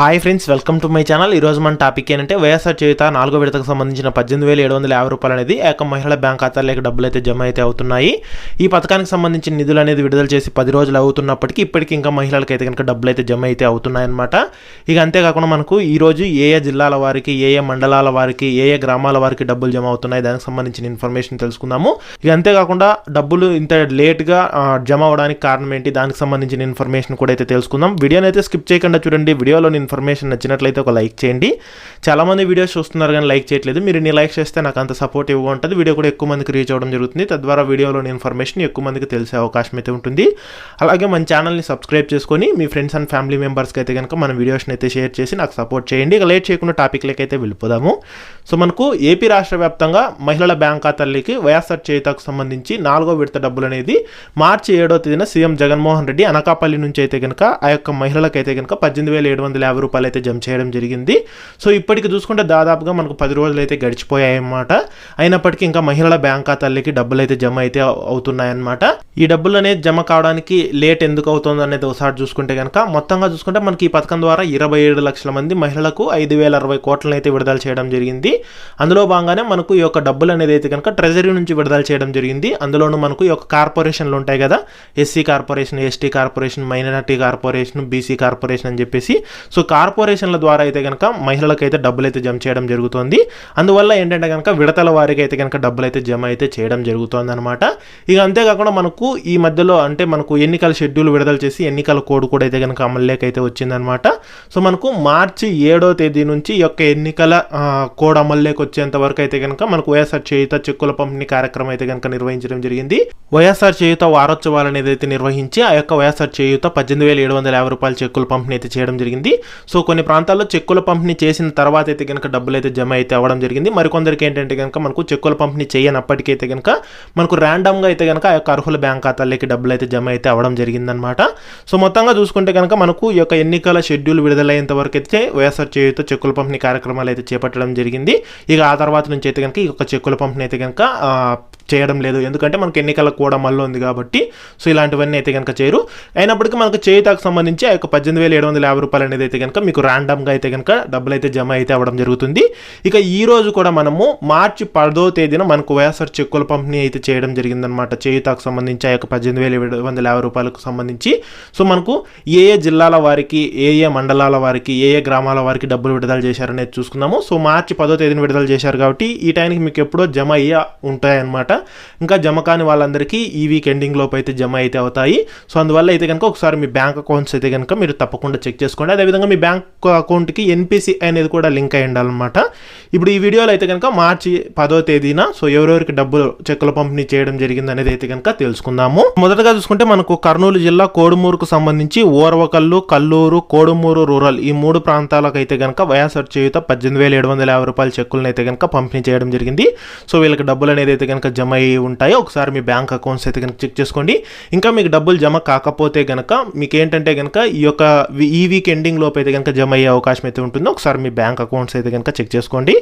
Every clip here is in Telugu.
Hi friends welcome to my channel. ఈ రోజు మన టాపిక్ ఏంటంటే వైఎస్ఆర్ చేత నాలుగో విడతకు సంబంధించిన పద్దెనిమిది వేల ఏడు వందల యాభై రూపాయలు అనేది ఏక మహిళల బ్యాంక్ ఖాతాలోకి డబ్బులు అయితే జమ అయితే అవుతున్నాయి. ఈ పథకానికి సంబంధించిన నిధులు అనేది విడుదల చేసి పది రోజులు అవుతున్నప్పటికీ ఇప్పటికీ ఇంకా మహిళలకు అయితే కనుక డబ్బులు అయితే జమ అయితే అవుతున్నాయన్నమాట. ఇక అంతేకాకుండా మనకు ఈరోజు ఏ ఏ జిల్లాల వారికి ఏ ఏ మండలాల వారికి ఏ ఏ గ్రామాల వారికి డబ్బులు జమ అవుతున్నాయి దానికి సంబంధించిన ఇన్ఫర్మేషన్ తెలుసుకుందాము. ఇక అంతేకాకుండా డబ్బులు ఇంత లేట్గా జమ అవడానికి కారణం ఏంటి దానికి సంబంధించిన ఇన్ఫర్మేషన్ కూడా అయితే తెలుసుకుందాం. వీడియోని అయితే స్కిప్ చేయకుండా చూడండి. వీడియోలోని ఇన్ఫర్మేషన్ నచ్చినట్లయితే ఒక లైక్ చేయండి. చాలామంది వీడియోస్ చూస్తున్నారు కానీ లైక్ చేయట్లేదు. మీరు ఇన్ని లైక్ చేస్తే నాకు అంత సపోర్ట్ ఇవ్వ ఉంటుంది. వీడియో కూడా ఎక్కువ మందికి రీచ్ అవ్వడం జరుగుతుంది. తద్వారా వీడియోలోని ఇన్ఫర్మేషన్ ఎక్కువ మందికి తెలిసే అవకాశం అయితే ఉంటుంది. అలాగే మన ఛానల్ని సబ్స్క్రైబ్ చేసుకొని మీ ఫ్రెండ్స్ అండ్ ఫ్యామిలీ మెంబర్స్కి అయితే కనుక మన వీడియోస్ని అయితే షేర్ చేసి నాకు సపోర్ట్ చేయండి. ఇక లేట్ చేయకుండా టాపిక్లకి అయితే వెళ్ళిపోదాము. సో మనకు ఏపీ రాష్ట్ర వ్యాప్తంగా మహిళల బ్యాంక్ ఖాతాలకి వైఎస్ఆర్ చేయుతకు సంబంధించి నాలుగో విడత డబ్బులు అనేది మార్చి ఏడో తేదీన సీఎం జగన్మోహన్ రెడ్డి అనకాపల్లి నుంచి అయితే కనుక ఆ యొక్క మహిళలకైతే కనుక పద్దెనిమిది వేల ఏడు వందల యాభై రూపాయలు అయితే జమ చేయడం జరిగింది. సో ఇప్పటికి చూసుకుంటే దాదాపుగా మనకు పది రోజులు అయితే గడిచిపోయాయన్నమాట. అయినప్పటికీ ఇంకా మహిళల బ్యాంక్ ఖాతాలకి డబ్బులు అయితే జమ అయితే అవుతున్నాయన్నమాట. ఈ డబ్బులు అనేది జమ కావడానికి లేట్ ఎందుకు అవుతుంది అనేది ఒకసారి చూసుకుంటే కనుక మొత్తంగా చూసుకుంటే మనకి ఈ పథకం ద్వారా ఇరవై ఏడు లక్షల మంది మహిళలకు ఐదు వేల అరవై కోట్లను అయితే విడుదల చేయడం జరిగింది. అందులో భాగంగానే మనకు ఈ యొక్క డబ్బులు అనేది అయితే కనుక ట్రెజరీ నుంచి విడుదల చేయడం జరిగింది. అందులోనూ మనకు ఈ యొక్క కార్పొరేషన్లు ఉంటాయి కదా SC corporation ST corporation minority corporation BC corporation అని చెప్పేసి. సో కార్పొరేషన్ల ద్వారా అయితే కనుక మహిళలకు అయితే డబ్బులు అయితే జమ చేయడం జరుగుతుంది. అందువల్ల ఏంటంటే కనుక విడతల వారికి అయితే కనుక డబ్బులు అయితే జమ అయితే చేయడం జరుగుతుంది అనమాట ఇక అంతేకాకుండా మనకు ఈ మధ్యలో అంటే మనకు ఎన్నికల షెడ్యూల్ విడుదల చేసి ఎన్నికల కోడ్ కూడా అయితే కనుక అమల్లోకి అయితే వచ్చిందనమాట సో మనకు మార్చి ఏడో తేదీ నుంచి ఈ యొక్క ఎన్నికల కోడ్ అమల్లోకి వచ్చేంత వరకు అయితే కనుక మనకు వైఎస్ఆర్ చేయుత చెక్కుల పంపిణీ కార్యక్రమం అయితే కనుక నిర్వహించడం జరిగింది. వైఎస్ఆర్ చేయుత వారోత్సవాలు అనేది అయితే నిర్వహించి ఆ యొక్క వైఎస్ఆర్ చేయుత పద్దెనిమిది వేల ఏడు వందల యాభై రూపాయల చెక్కుల పంపిణీ అయితే చేయడం జరిగింది. సో కొన్ని ప్రాంతాల్లో చెక్కుల పంపిణీ చేసిన తర్వాత అయితే కనుక డబ్బులు అయితే జమ అయితే అవ్వడం జరిగింది. మరికొందరికి ఏంటంటే కనుక మనకు చెక్కుల పంపిణీ చేయనప్పటికైతే కనుక మనకు ర్యాండమ్గా అయితే కనుక ఆ యొక్క అర్హుల బ్యాంక్ ఖాతాలకి డబ్బులు అయితే జమ అయితే అవ్వడం జరిగిందనమాట సో మొత్తంగా చూసుకుంటే కనుక మనకు ఈ యొక్క ఎన్నికల షెడ్యూల్ విడుదలయ్యేంత వరకు అయితే వైఎస్ఆర్ చేయుత చెక్కుల పంపిణీ కార్యక్రమాలు అయితే చేపట్టడం జరిగింది. ఇక ఆ తర్వాత నుంచి అయితే కనుక ఈ యొక్క చెక్కుల పంపిణీ అయితే కనుక చేయడం లేదు. ఎందుకంటే మనకు ఎన్నికలకు కూడా మళ్ళీ ఉంది కాబట్టి సో ఇలాంటివన్నీ అయితే కనుక చేయరు. అయినప్పటికీ మనకు చేయుతాకు సంబంధించి ఆ యొక్క పద్దెనిమిది వేల ఏడు వందల యాభై రూపాయలు అనేది అయితే కనుక మీకు ర్యాండమ్గా అయితే కనుక డబ్బులు అయితే జమ అయితే అవ్వడం జరుగుతుంది. ఇక ఈ రోజు కూడా మనము మార్చి పదో తేదీన మనకు వైఎస్ఆర్ చెక్కుల పంపిణీ అయితే చేయడం జరిగిందనమాట చేయుతాకు సంబంధించి ఆ యొక్క పద్దెనిమిది వేల ఏడు వందల యాభై రూపాయలకు సంబంధించి. సో మనకు ఏ ఏ జిల్లాల వారికి ఏ ఏ మండలాల వారికి ఏ ఏ గ్రామాల వారికి డబ్బులు విడుదల చేశారనేది చూసుకున్నాము సో మార్చి పదో తేదీన విడుదల చేశారు కాబట్టి ఈ టైంకి మీకు ఎప్పుడో జమ అయ్యే ఉంటాయన్నమాట. ఇంకా జమ కాని వాళ్ళందరికీ ఈ వీక్ ఎండింగ్ లోపు అయితే జమ అయితే అవుతాయి. సో అందువల్ల అయితే కనుక ఒకసారి మీ బ్యాంక్ అకౌంట్స్ అయితే కనుక మీరు తప్పకుండా చెక్ చేసుకోండి. అదేవిధంగా మీ బ్యాంక్ అకౌంట్కి ఎన్పిసి అనేది కూడా లింక్ అయి ఉండాలన్నమాట. ఇప్పుడు ఈ వీడియోలో అయితే కనుక మార్చి పదో తేదీన సో ఎవరెవరికి డబ్బులు చెక్కుల పంపిణీ చేయడం జరిగింది అనేది అయితే కనుక తెలుసుకుందాము. మొదటగా చూసుకుంటే మనకు కర్నూలు జిల్లా కోడుమూరుకు సంబంధించి ఓర్వకల్లు కల్లూరు కోడుమూరు రూరల్ ఈ మూడు ప్రాంతాలకు అయితే కనుక వైఎస్ఆర్ చేయుత పద్దెనిమిది వేల ఏడు వందల యాభై రూపాయల చెక్కులను అయితే కనుక పంపిణీ చేయడం జరిగింది. సో వీళ్ళకి డబ్బులు అనేది అయితే కనుక జమ అయ్యి ఉంటాయో ఒకసారి మీ బ్యాంక్ అకౌంట్స్ అయితే కనుక చెక్ చేసుకోండి. ఇంకా మీకు డబ్బులు జమ కాకపోతే కనుక మీకు ఏంటంటే కనుక ఈ యొక్క ఈ వీక్ ఎండింగ్ లోపు అయితే కనుక జమ అయ్యే అవకాశం అయితే ఉంటుందో ఒకసారి మీ బ్యాంక్ అకౌంట్స్ అయితే కనుక చెక్ చేసుకోండి.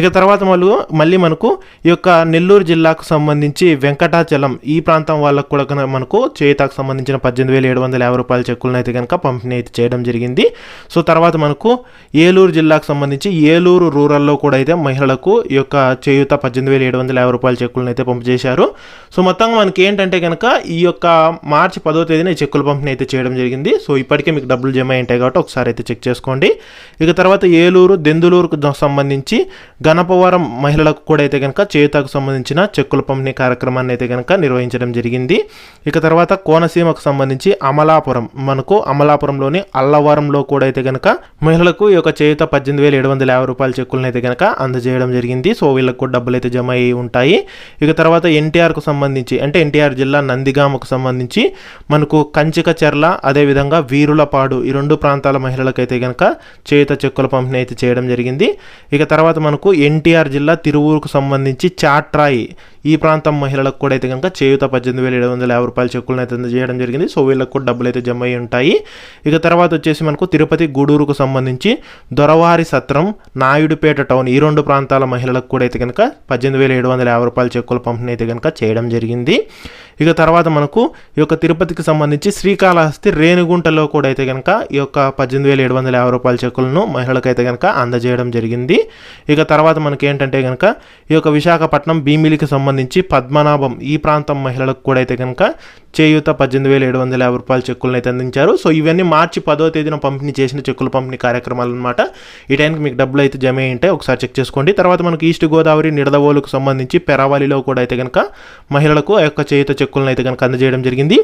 ఇక తర్వాత మళ్ళీ మళ్ళీ మనకు ఈ యొక్క నెల్లూరు జిల్లాకు సంబంధించి వెంకటాచలం ఈ ప్రాంతం వాళ్ళకు కూడా కనుక మనకు చేతాకు సంబంధించిన పద్దెనిమిది వేల ఏడు వందల యాభై రూపాయల చెక్కులను అయితే కనుక పంపిణీ అయితే చేయడం జరిగింది. సో తర్వాత మనకు ఏలూరు జిల్లాకు సంబంధించి ఏలూరు రూరల్లో కూడా అయితే మహిళలకు ఈ యొక్క చేయుత పద్దెనిమిది వేల ఏడు వందల యాభై రూపాయల చెక్కులను అయితే పంపు చేశారు సో మొత్తంగా మనకి ఏంటంటే కనుక ఈ యొక్క మార్చి పదో తేదీన ఈ చెక్కుల పంపిణీ అయితే చేయడం జరిగింది. సో ఇప్పటికే మీకు డబ్బులు జమ అయి ఉంటాయి కాబట్టి ఒకసారి అయితే చెక్ చేసుకోండి. ఇక తర్వాత ఏలూరు దెందులూరుకు సంబంధించి గణపవరం మహిళలకు కూడా అయితే కనుక చేతకు సంబంధించిన చెక్కుల పంపిణీ కార్యక్రమాన్ని అయితే కనుక నిర్వహించడం జరిగింది. ఇక తర్వాత కోనసీమకు సంబంధించి అమలాపురం మనకు అమలాపురంలోని అల్లవరంలో కూడా అయితే కనుక మహిళలకు ఈ యొక్క చేయుత పద్దెనిమిది వేల ఏడు వందల యాభై రూపాయల చెక్కులను అయితే కనుక అందజేయడం జరిగింది. సో వీళ్ళకు కూడా డబ్బులు అయితే జమ అయి ఉంటాయి. ఇక ఇక తర్వాత ఎన్టీఆర్కు సంబంధించి అంటే ఎన్టీఆర్ జిల్లా నందిగామకు సంబంధించి మనకు కంచిక చెర్ల అదేవిధంగా వీరులపాడు ఈ రెండు ప్రాంతాల మహిళలకైతే కనుక చేత చెక్కుల పంపిణీ అయితే చేయడం జరిగింది. ఇక తర్వాత మనకు ఎన్టీఆర్ జిల్లా తిరువూరుకు సంబంధించి చాట్రాయి ఈ ప్రాంతం మహిళలకు కూడా అయితే కనుక చేయుత పద్దెనిమిది వేల ఏడు వందల యాభై రూపాయల చెక్కులను అయితే అందజేయడం జరిగింది. సో వీళ్ళకు కూడా డబ్బులు అయితే జమ అయి ఉంటాయి. ఇక తర్వాత వచ్చేసి మనకు తిరుపతి గూడూరుకు సంబంధించి దొరవారి సత్రం నాయుడుపేట టౌన్ ఈ రెండు ప్రాంతాల మహిళలకు కూడా అయితే కనుక పద్దెనిమిది వేల ఏడు వందల యాభై రూపాయల చెక్కుల పంపిణీ అయితే కనుక చేయడం జరిగింది. ఇక తర్వాత మనకు ఈ యొక్క తిరుపతికి సంబంధించి శ్రీకాళహస్తి రేణిగుంటలో కూడా అయితే కనుక ఈ యొక్క పద్దెనిమిది వేల ఏడు వందల యాభై రూపాయల చెక్కులను మహిళలకైతే కనుక అందజేయడం జరిగింది. ఇక తర్వాత మనకి ఏంటంటే కనుక ఈ యొక్క విశాఖపట్నం భీమిలికి సంబంధించి పద్మనాభం ఈ ప్రాంతం మహిళలకు కూడా అయితే కనుక చేయూత పద్దెనిమిది వేల ఏడు వందల యాభై రూపాయల చెక్కులను అయితే అందించారు. సో ఇవన్నీ మార్చి పదో తేదీన పంపిణీ చేసిన చెక్కుల పంపిణీ కార్యక్రమాలు అనమాట ఈ టైంకి మీకు డబ్బులు అయితే జమ అయి ఒకసారి చెక్ చేసుకోండి. తర్వాత మనకు ఈస్ట్ గోదావరి నిడదవోలుకు సంబంధించి పెరావాలిలో కూడా అయితే కనుక మహిళలకు ఆ యొక్క చేయుత చెక్కులను అయితే కనుక అందజేయడం జరిగింది.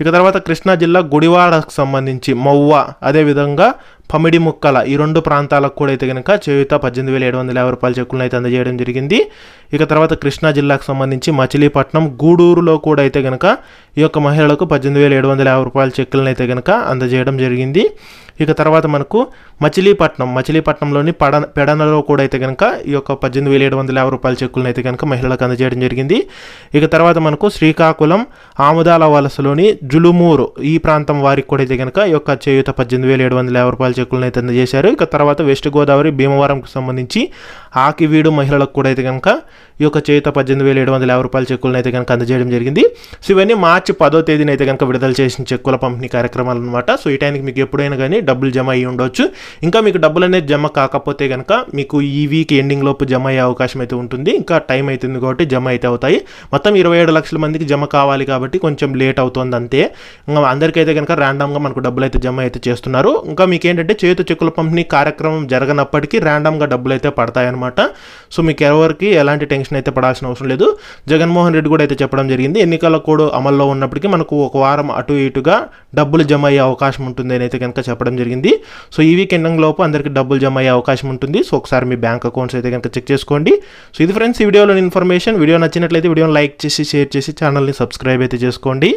ఇక తర్వాత కృష్ణా జిల్లా గుడివాడకు సంబంధించి మవ్వ అదేవిధంగా పమిడి ముక్కల ఈ రెండు ప్రాంతాలకు కూడా అయితే కనుక చేయుత పద్దెనిమిది వేల ఏడు వందల యాభై రూపాయల చెక్కులను అయితే అందజేయడం జరిగింది. ఇక తర్వాత కృష్ణా జిల్లాకు సంబంధించి మచిలీపట్నం గూడూరులో కూడా అయితే కనుక ఈ యొక్క మహిళలకు పద్దెనిమిది వేల ఏడు వందల యాభై రూపాయల చెక్కులను అయితే కనుక అందజేయడం జరిగింది. ఇక తర్వాత మనకు మచిలీపట్నం మచిలీపట్నంలోని పడ పెడనలో కూడా అయితే కనుక ఈ యొక్క పద్దెనిమిది వేల ఏడు వందల యాభై రూపాయల చెక్కులను అయితే కనుక మహిళలకు అందజేయడం జరిగింది. ఇక తర్వాత మనకు శ్రీకాకుళం ఆముదాల వలసలోని జులుమూరు ఈ ప్రాంతం వారికి కూడా అయితే కనుక ఈ యొక్క చేయుత పద్దెనిమిది వేల ఏడు వందల యాభై రూపాయల చెక్కులను అయితే అందజేశారు. ఇక తర్వాత వెస్ట్ గోదావరి భీమవరంకు సంబంధించి ఆకివీడు మహిళలకు కూడా అయితే కనుక ఈ యొక్క చేత పద్దెనిమిది వేల ఏడు వందల యాభై రూపాయల చెక్కులను అయితే కనుక అందజేయడం జరిగింది. సో ఇవన్నీ మార్చి పదో తేదీన అయితే కనుక విడుదల చేసిన చెక్కుల పంపిణీ కార్యక్రమాలు అనమాట సో ఈ టైంకి మీకు ఎప్పుడైనా కానీ డబ్బులు జమ అయ్యి ఉండొచ్చు. ఇంకా మీకు డబ్బులు అనేది జమ కాకపోతే కనుక మీకు ఈ వీక్ ఎండింగ్ లోపు జమ అయ్యే అవకాశం అయితే ఉంటుంది. ఇంకా టైం అవుతుంది కాబట్టి జమ అయితే అవుతాయి. మొత్తం ఇరవై ఏడు లక్షల మందికి జమ కావాలి కాబట్టి కొంచెం లేట్ అవుతుంది అంతే. ఇంకా అందరికైతే కనుక ర్యాండమ్గా మనకు డబ్బులు అయితే జమ అయితే చేస్తున్నారు. ఇంకా మీకు ఏంటంటే చేతు చెక్కుల పంపిణీ కార్యక్రమం జరగనప్పటికీ ర్యాండమ్గా డబ్బులు అయితే పడతాయన్నమాట సో మీకు ఎవరికి ఎలాంటి టెన్షన్ అయితే పడాల్సిన అవసరం లేదు. జగన్మోహన్ రెడ్డి కూడా అయితే చెప్పడం జరిగింది ఎన్నికల కోడ్ అమల్లో ఉన్నప్పటికీ మనకు ఒక వారం అటు ఇటుగా డబ్బులు జమ అయ్యే అవకాశం ఉంటుంది అని అయితే కనుక చెప్పడం జరిగింది. సో ఈ వీక్ ఎండింగ్ లోపు అందరికీ డబ్బులు జమ అయ్యే అవకాశం ఉంటుంది. సో ఒకసారి మీ బ్యాంక్ అకౌంట్స్ అయితే కనుక చెక్ చేసుకోండి. సో ఇది ఫ్రెండ్స్ ఈ వీడియోలో ఇన్ఫర్మేషన్. వీడియో నచ్చినట్లయితే వీడియోని లైక్ చేసి షేర్ చేసి ఛానల్ని సబ్స్క్రైబ్ అయితే చేసుకోండి.